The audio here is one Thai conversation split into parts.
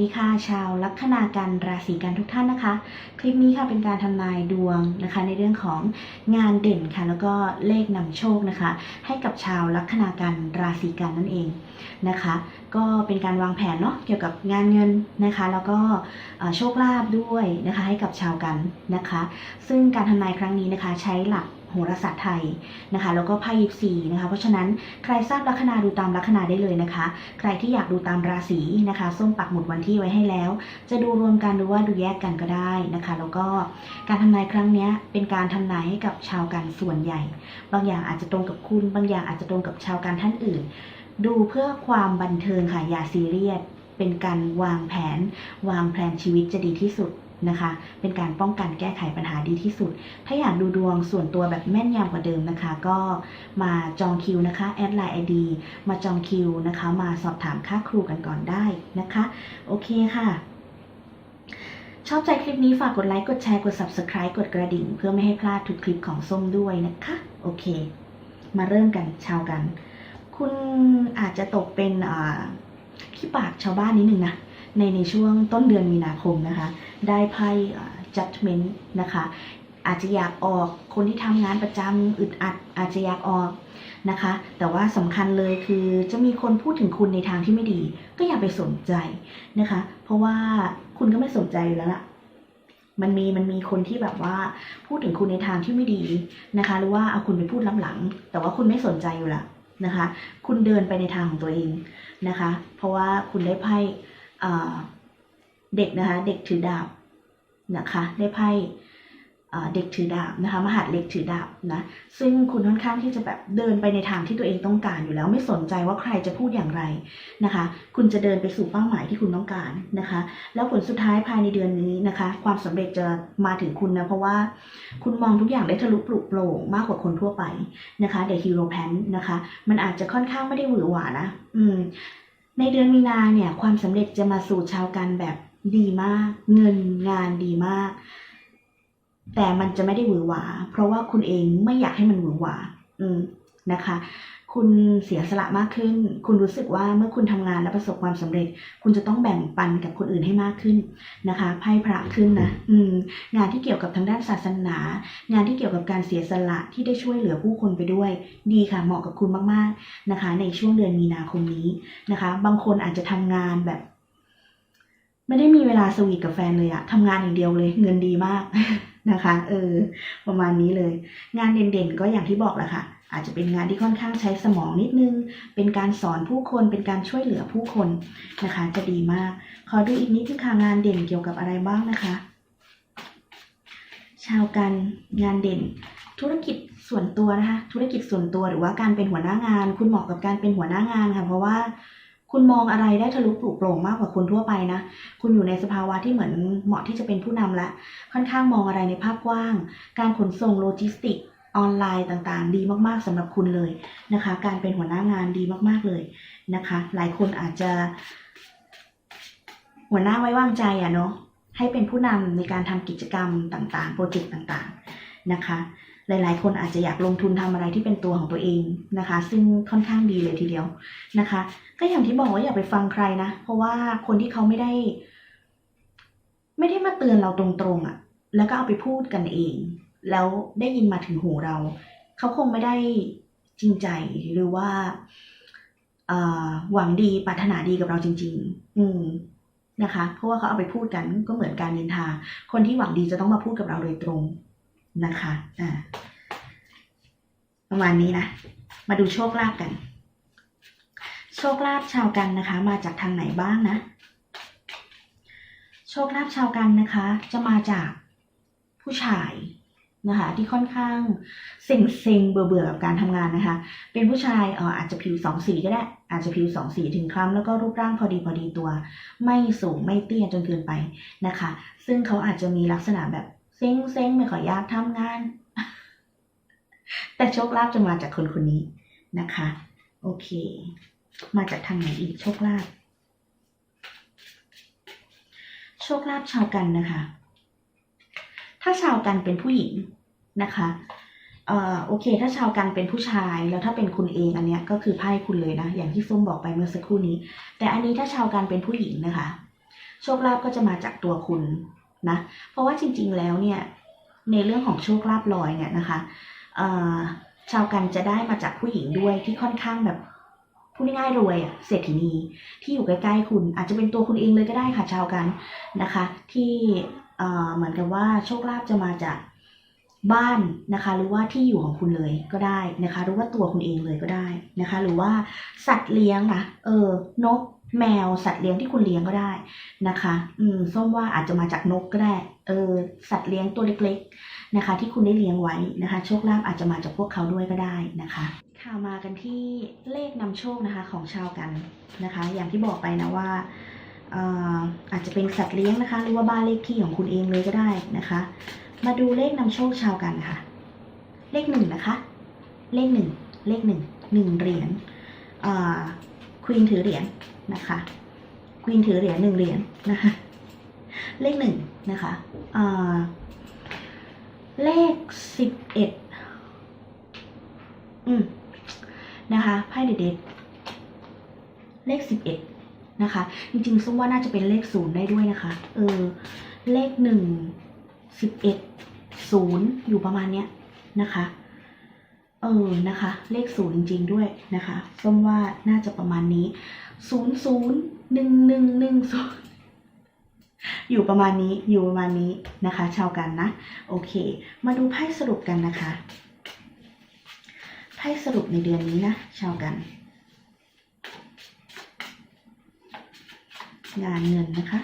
ดีค่ะชาวลัคนากันราศีกันทุกท่านนะคะ คลิปนี้ค่ะเป็นการทำนายดวงนะคะ ในเรื่องของงานเด่นค่ะ แล้วก็เลขนำโชคนะคะ ให้กับชาวลัคนากันราศีกันนั่นเองนะคะ ก็เป็นการวางแผนเนาะเกี่ยวกับงานเงินนะคะ แล้วก็โชคลาภด้วยนะคะ ให้กับชาวกันนะคะ ซึ่งการทำนายครั้งนี้นะคะ ใช้หลัก โหราศาสตร์ไทยนะคะแล้วก็ไพ่ยิปซีนะคะเพราะฉะนั้นใครทราบลัคนาดูตามลัคนาได้เลยนะคะ ใครที่อยากดูตามราศีนะคะส้มปักหมุดวันที่ไว้ให้แล้ว จะดูรวมกันหรือว่าดูแยกกันก็ได้นะคะ แล้วก็การทำนายครั้งนี้เป็นการทำนายให้กับชาวกันส่วนใหญ่ บางอย่างอาจจะตรงกับคุณ บางอย่างอาจจะตรงกับชาวกันท่านอื่น ดูเพื่อความบันเทิงค่ะอย่าซีเรียสเป็นการวางแผน วางแผนชีวิตจะดีที่สุด นะคะ เป็นการป้องกันแก้ไขปัญหาดีที่สุด ถ้าอยากดูดวงส่วนตัวแบบแม่นยำกว่าเดิมนะคะ ก็มาจองคิวนะคะแอดไลน์ไอดีมาจองคิวนะคะ มาสอบถามค่าครูกันก่อนได้นะคะ โอเคค่ะชอบใจคลิปนี้ฝากกดไลค์ กดแชร์ กด Subscribe กดกระดิ่ง เพื่อไม่ให้พลาดทุกคลิปของส้มด้วยนะคะ โอเค มาเริ่มกันชาวกัน คุณอาจจะตกเป็นขี้ปากชาวบ้านนิดนึงนะ ในในช่วงต้นเดือนมีนาคมนะคะ ได้ไพ่ judgment นะคะ อาจจะอยากออกคนที่ทำงานประจำอึดอัดอาจจะอยากออกนะคะ แต่ว่าสำคัญเลยคือจะมีคนพูดถึงคุณในทางที่ไม่ดี ก็อย่าไปสนใจนะคะ เพราะว่าคุณก็ไม่สนใจแล้วล่ะมันมีมันมีคนที่แบบว่าพูดถึงคุณในทางที่ไม่ดีนะคะ หรือว่าเอาคุณไปพูดล้ำหลัง แต่ว่าคุณไม่สนใจอยู่ละนะคะ คุณเดินไปในทางของตัวเองนะคะ เพราะว่าคุณได้ไพ่ เด็กนะคะ เด็กถือดาบนะคะ ได้ไพ่เด็กถือดาบนะคะมหาดเล็กถือดาบนะซึ่งคุณค่อนข้างที่จะแบบเดินไปในทางที่ตัวเองต้องการอยู่แล้ว ไม่สนใจว่าใครจะพูดอย่างไรนะคะ คุณจะเดินไปสู่เป้าหมายที่คุณต้องการนะคะ แล้วผลสุดท้ายภายในเดือนนี้นะคะ ความสำเร็จจะมาถึงคุณนะเพราะว่าคุณมองทุกอย่างได้ทะลุปลุกโปร่งมากกว่าคนทั่วไปนะคะ The Hero Pan นะคะ มันอาจจะค่อนข้างไม่ได้หวือหวานะ อืม ในเดือนมีนาเนี่ยความสำเร็จจะมาสู่ชาวกันแบบดีมาก เงินงานดีมาก แต่มันจะไม่ได้หวือหวา เพราะว่าคุณเองไม่อยากให้มันหวือหวา อืมนะคะ คุณเสียสละมากขึ้น คุณรู้สึกว่าเมื่อคุณทำงานและประสบความสำเร็จ คุณจะต้องแบ่งปันกับคนอื่นให้มากขึ้นนะคะไพ่พระขึ้นนะอืมงานที่เกี่ยวกับทางด้านศาสนา งานที่เกี่ยวกับการเสียสละที่ได้ช่วยเหลือผู้คนไปด้วย ดีค่ะเหมาะกับคุณมากๆนะคะ ในช่วงเดือนมีนาคมนี้นะคะ บางคนอาจจะทำงานแบบไม่ได้มีเวลาสวีทกับแฟนเลยอะทำงานอย่างเดียวเลย เงินดีมากนะคะ เออ ประมาณนี้เลย งานเด่นๆก็อย่างที่บอกแหละค่ะ อาจจะเป็นงานที่ค่อนข้างใช้สมองนิดนึง เป็นการสอนผู้คน เป็นการช่วยเหลือผู้คนนะคะ จะดีมาก ขอดูอีกนิดนึงค่ะงานเด่นเกี่ยวกับอะไรบ้างนะคะ ชาวกันงานเด่น ธุรกิจส่วนตัวนะคะ ธุรกิจส่วนตัวหรือว่าการเป็นหัวหน้างาน คุณเหมาะกับการเป็นหัวหน้างานค่ะ เพราะว่าคุณมองอะไรได้ทะลุปลุกโปร่งมากกว่าคนทั่วไปนะ คุณอยู่ในสภาวะที่เหมือนเหมาะที่จะเป็นผู้นำละ ค่อนข้างมองอะไรในภาพกว้าง การขนส่งโลจิสติก ออนไลน์ต่างๆ ดีมากๆสำหรับคุณเลยนะคะ การเป็นหัวหน้างานดีมากๆเลยนะคะ หลายคนอาจจะ หัวหน้าไว้วางใจอะเนาะให้เป็นผู้นำในการทำกิจกรรมต่างๆ โปรเจกต์ต่างๆนะคะ หลายๆ คนอาจจะอยากลงทุนทำอะไรที่เป็นตัวของตัวเองนะคะ ซึ่งค่อนข้างดีเลยทีเดียวนะคะ ก็อย่างที่บอกว่าอย่าไปฟังใครนะ เพราะว่าคนที่เขาไม่ได้ ไม่ได้มาเตือนเราตรงๆอะ่ะ แล้วก็เอาไปพูดกันเอง แล้วได้ยินมาถึงหูเรา เขาคงไม่ได้จริงใจหรือว่าหวังดีปรารถนาดีกับเราจริง ๆ อืมนะคะ เพราะว่าเขาเอาไปพูดกันก็เหมือนการนินทา คนที่หวังดีจะต้องมาพูดกับเราโดยตรงนะคะ อ่า ประมาณนี้นะ มาดูโชคลาภกัน โชคลาภชาวกันนะคะ มาจากทางไหนบ้างนะ โชคลาภชาวกันนะคะ จะมาจากผู้ชาย นะคะที่ค่อนข้างเซ็งเซ็งเบื่อเบื่อกับการทำงานนะคะ เป็นผู้ชายเอออาจจะผิวสองสีก็ได้ อาจจะผิวสองสีถึงคล้ำแล้วก็รูปร่างพอดีพอดีตัว ไม่สูงไม่เตี้ยจนเกินไปนะคะ ซึ่งเขาอาจจะมีลักษณะแบบเซ็งเซ็งไม่ขอยอยากทำงาน แต่โชคลาภจะมาจากคนคนนี้นะคะ โอเค มาจากทางไหนอีกโชคลาภโชคลาภชาวกันนะคะ ถ้าชาวกันเป็นผู้หญิงนะคะเอ่อโอเค ถ้าชาวกันเป็นผู้ชายแล้วถ้าเป็นคุณเองอันเนี้ยก็คือไพ่คุณเลยนะ อย่างที่ส้มบอกไปเมื่อสักครู่นี้ แต่อันนี้ถ้าชาวกันเป็นผู้หญิงนะคะ โชคลาภก็จะมาจากตัวคุณนะ เพราะว่าจริง ๆ แล้วเนี่ย ในเรื่องของโชคลาภลอยเนี่ยนะคะเอ่อชาวกันจะได้มาจากผู้หญิงด้วยที่ค่อนข้างแบบพูดง่ายๆรวยอะเศรษฐินีที่อยู่ใกล้ๆคุณอาจจะเป็นตัวคุณเองเลยก็ได้ค่ะชาวกันนะคะ ที่ เหมือนกับว่าโชคลาภจะมาจากบ้านนะคะ หรือว่าที่อยู่ของคุณเลยก็ได้นะคะ หรือว่าตัวคุณเองเลยก็ได้นะคะ หรือว่าสัตว์เลี้ยงนะเออนกแมวสัตว์เลี้ยงที่คุณเลี้ยงก็ได้นะคะ อืมส้มว่าอาจจะมาจากนกก็ได้เออสัตว์เลี้ยงตัวเล็ก ๆนะคะ ที่คุณได้เลี้ยงไว้นะคะ โชคลาภอาจจะมาจากพวกเขาด้วยก็ได้นะคะข่าวมากันที่เลขนำโชคนะคะของชาวกันนะคะ อย่างที่บอกไปนะว่า อ่อาจจะเป็นสัตว์เลี้ยงนะคะ หรือว่าบ้านเลขที่ของคุณเองเลยก็ได้นะคะ มาดูเลขนำโชคชาวกันค่ะ เลขหนึ่งนะคะ เลขหนึ่งเลขหนึ่งหนึ่งเหรียญควีนถือเหรียญนะคะควีนถือเหรียญหนึ่งเหรียญนะคะ เลขหนึ่งนะคะเลขสิบเอ็ดอืมนะคะไพ่เด็ดเลขสิบเอ็ด นะคะ จริงๆส้มว่าน่าจะเป็นเลขศูนย์ได้ด้วยนะคะ เออ เลขหนึ่งสิบเอ็ดศูนย์อยู่ประมาณเนี้ยนะคะ เออนะคะ เลขศูนย์จริงๆด้วยนะคะส้มว่าน่าจะประมาณนี้ศูนย์ศูนย์หนึ่งหนึ่งหนึ่งศูนย์อยู่ประมาณนี้อยู่ประมาณนี้นะคะ ชาวกันนะ โอเค มาดูไพ่สรุปกันนะคะไพ่สรุปในเดือนนี้นะ ชาวกัน งานเงินนะคะ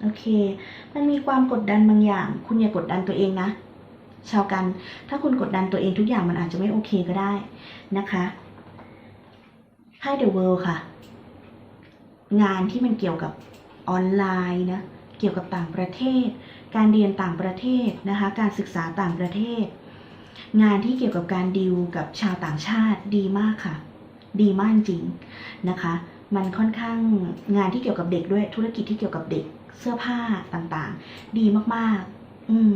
โอเค มันมีความกดดันบางอย่าง คุณอย่ากดดันตัวเองนะ ชาวกัน ถ้าคุณกดดันตัวเองทุกอย่างมันอาจจะไม่โอเคก็ได้นะคะไพ่เดอะเวิลด์ค่ะ งานที่มันเกี่ยวกับ ออนไลน์นะเกี่ยวกับต่างประเทศ การเรียนต่างประเทศนะคะการศึกษาต่างประเทศ งานที่เกี่ยวกับการดีลกับชาวต่างชาติดีมากค่ะ ดีมากจริงนะคะ มันค่อนข้างงานที่เกี่ยวกับเด็กด้วยธุรกิจที่เกี่ยวกับเด็กเสื้อผ้าต่างๆ ดีมากๆ อืม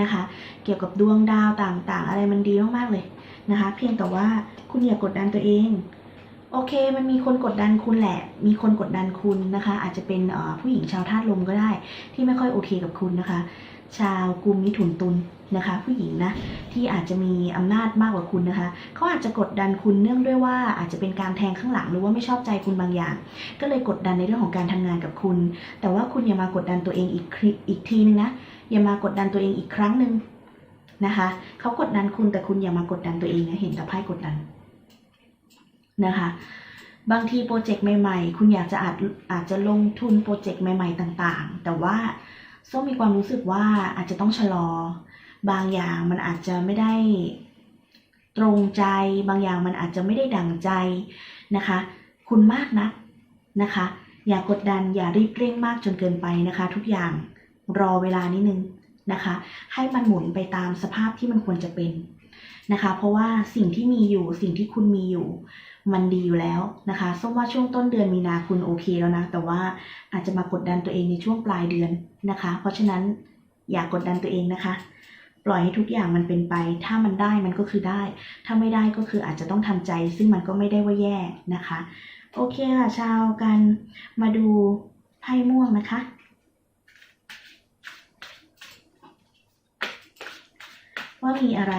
นะคะ เกี่ยวกับดวงดาวต่างๆ อะไรมันดีมากๆเลยนะคะ เพียงแต่ว่าคุณอย่ากดดันตัวเอง โอเค มันมีคนกดดันคุณแหละ มีคนกดดันคุณนะคะ อาจจะเป็นผู้หญิงชาวธาตุลมก็ได้ ที่ไม่ค่อยโอเคกับคุณนะคะ ชาวกุมมิถุนตุลนะคะ ผู้หญิงนะที่อาจจะมีอำนาจมากกว่าคุณนะคะเขาอาจจะกดดันคุณเนื่องด้วยว่าอาจจะเป็นการแทงข้างหลังหรือว่าไม่ชอบใจคุณบางอย่าง ก็เลยกดดันในเรื่องของการทำงานกับคุณ แต่ว่าคุณอย่ามากดดันตัวเองอีกอีกทีนึงนะอย่ามากดดันตัวเองอีกครั้งหนึ่งนะคะเขากดดันคุณแต่คุณอย่ามากดดันตัวเองนะเห็นแต่ไพ่กดดัน นะคะ บางทีโปรเจกต์ใหม่ ๆ คุณอยากจะอาจอาจจะลงทุนโปรเจกต์ใหม่ ๆ ต่างๆ แต่ว่าส้มมีความรู้สึกว่าอาจจะต้องชะลอ บางอย่างมันอาจจะไม่ได้ตรงใจ บางอย่างมันอาจจะไม่ได้ดังใจนะคะ คุณมากนะนะคะ อย่ากดดันอย่ารีบเร่งมากจนเกินไปนะคะ ทุกอย่างรอเวลานิดนึงนะคะ ให้มันหมุนไปตามสภาพที่มันควรจะเป็นนะคะ เพราะว่าสิ่งที่มีอยู่สิ่งที่คุณมีอยู่ มันดีอยู่แล้วนะคะส้มว่าช่วงต้นเดือนมีนาคุณโอเคแล้วนะ แต่ว่าอาจจะมากดดันตัวเองในช่วงปลายเดือนนะคะ เพราะฉะนั้นอย่ากกดดันตัวเองนะคะ ปล่อยให้ทุกอย่างมันเป็นไป ถ้ามันได้มันก็คือได้ ถ้าไม่ได้ก็คืออาจจะต้องทำใจ ซึ่งมันก็ไม่ได้ว่าแย่นะคะ โอเคค่ะชาวกันมาดูไพ่ม่วงนะคะว่ามีอะไร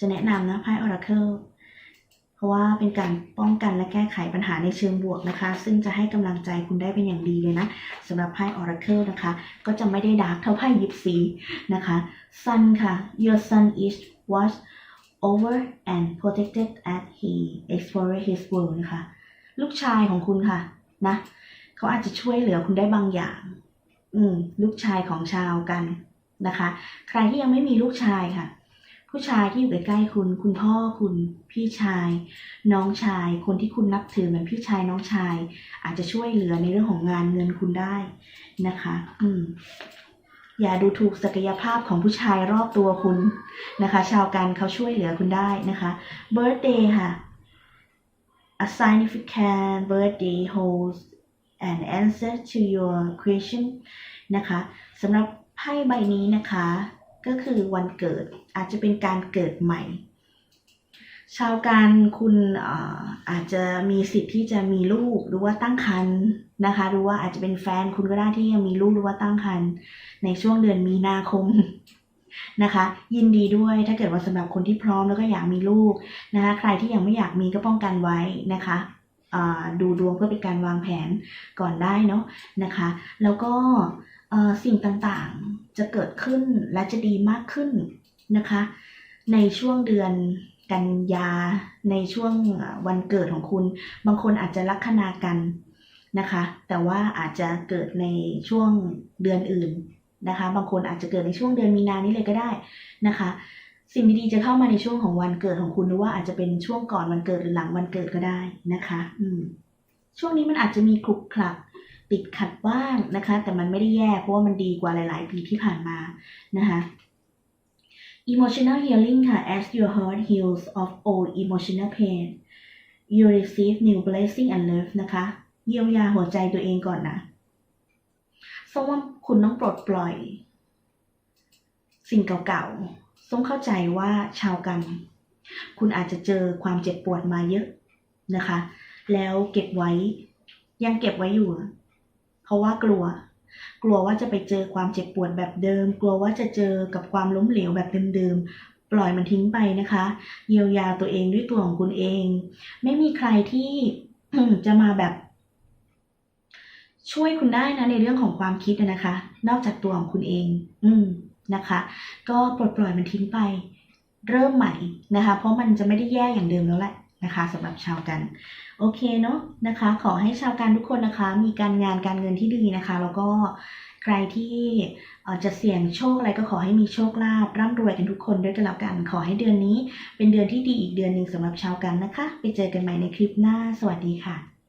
จะแนะนำนะไพ่ Oracle เพราะว่าเป็นการป้องกันและแก้ไขปัญหาในเชิงบวกนะคะ ซึ่งจะให้กำลังใจคุณได้เป็นอย่างดีเลยนะสำหรับไพ่ Oracle นะคะ ก็จะไม่ได้ดาร์กเท่าไพ่ยิปซีนะคะ Sun ค่ะ Your son is watched over and protected as he explored his world นะคะ ลูกชายของคุณค่ะนะเขาอาจจะช่วยเหลือคุณได้บางอย่าง อืม ลูกชายของชาวกันนะคะ ใครที่ยังไม่มีลูกชายค่ะ ผู้ชายที่อยู่ใกล้ๆคุณ คุณพ่อคุณพี่ชาย น้องชาย คนที่คุณนับถือเหมือนพี่ชายน้องชาย อาจจะช่วยเหลือในเรื่องของงานเงินคุณได้นะคะ อืมอย่าดูถูกศักยภาพของผู้ชายรอบตัวคุณนะคะ ชาวกันเขาช่วยเหลือคุณได้นะคะ birthday ค่ะ A significant birthday holds an answer to your question นะคะสำหรับไพ่ใบนี้นะคะ ก็คือวันเกิดอาจจะเป็นการเกิดใหม่ ชาวการคุณอาจจะมีสิทธิ์ที่จะมีลูกหรือว่าตั้งครรภ์นะคะหรือว่าอาจจะเป็นแฟนคุณก็ได้ที่ยังมีลูกหรือว่าตั้งครรภ์ในช่วงเดือนมีนาคมนะคะ ยินดีด้วยถ้าเกิดว่าสำหรับคนที่พร้อมแล้วก็อยากมีลูกนะคะใครที่ยังไม่อยากมีก็ป้องกันไว้นะคะดูดวงเพื่อเป็นการวางแผนก่อนได้เนาะนะคะ แล้วก็ สิ่งต่างๆจะเกิดขึ้นและจะดีมากขึ้นนะคะ ในช่วงเดือนกันยาในช่วงวันเกิดของคุณ บางคนอาจจะลัคนากันนะคะ แต่ว่าอาจจะเกิดในช่วงเดือนอื่นนะคะ บางคนอาจจะเกิดในช่วงเดือนมีนานี้เลยก็ได้นะคะ สิ่งดีๆจะเข้ามาในช่วงของวันเกิดของคุณหรือว่าอาจจะเป็นช่วงก่อนวันเกิดหรือหลังวันเกิดก็ได้นะคะ อืมช่วงนี้มันอาจจะมีคลุกคลัก ติดขัดบ้างนะคะ แต่มันไม่ได้แย่เพราะว่ามันดีกว่าหลาย ๆ ปีที่ผ่านมานะคะ emotional healing ค่ะ as your heart heals of old emotional pain you receive new blessing and love นะคะเยียวยาหัวใจตัวเองก่อนนะส้มว่าคุณต้องปลดปล่อย สิ่งเก่าๆส้มเข้าใจว่าชาวกัน คุณอาจจะเจอความเจ็บปวดมาเยอะนะคะ แล้วเก็บไว้ยังเก็บไว้อยู่ เพราะว่ากลัว กลัวว่าจะไปเจอความเจ็บปวดแบบเดิม กลัวว่าจะเจอกับความล้มเหลวแบบเดิมๆปล่อยมันทิ้งไปนะคะ เยียวยาตัวเองด้วยตัวของคุณเอง ไม่มีใครที่จะมาแบบ ช่วยคุณได้นะในเรื่องของความคิดนะคะ นอกจากตัวของคุณเอง อืมนะคะ ก็ปลดปล่อยมันทิ้งไป เริ่มใหม่นะคะ เพราะมันจะไม่ได้แย่อย่างเดิมแล้วแหละ นะคะสำหรับชาวกัน โอเคเนาะนะคะ ขอให้ชาวกันทุกคนนะคะ มีการงานการเงินที่ดีนะคะ แล้วก็ใครที่จะเสี่ยงโชคอะไรก็ขอให้มีโชคลาภร่ำรวยกันทุกคนด้วยกันแล้วกัน ขอให้เดือนนี้เป็นเดือนที่ดีอีกเดือนหนึ่งสำหรับชาวกันนะคะ ไปเจอกันใหม่ในคลิปหน้า สวัสดีค่ะ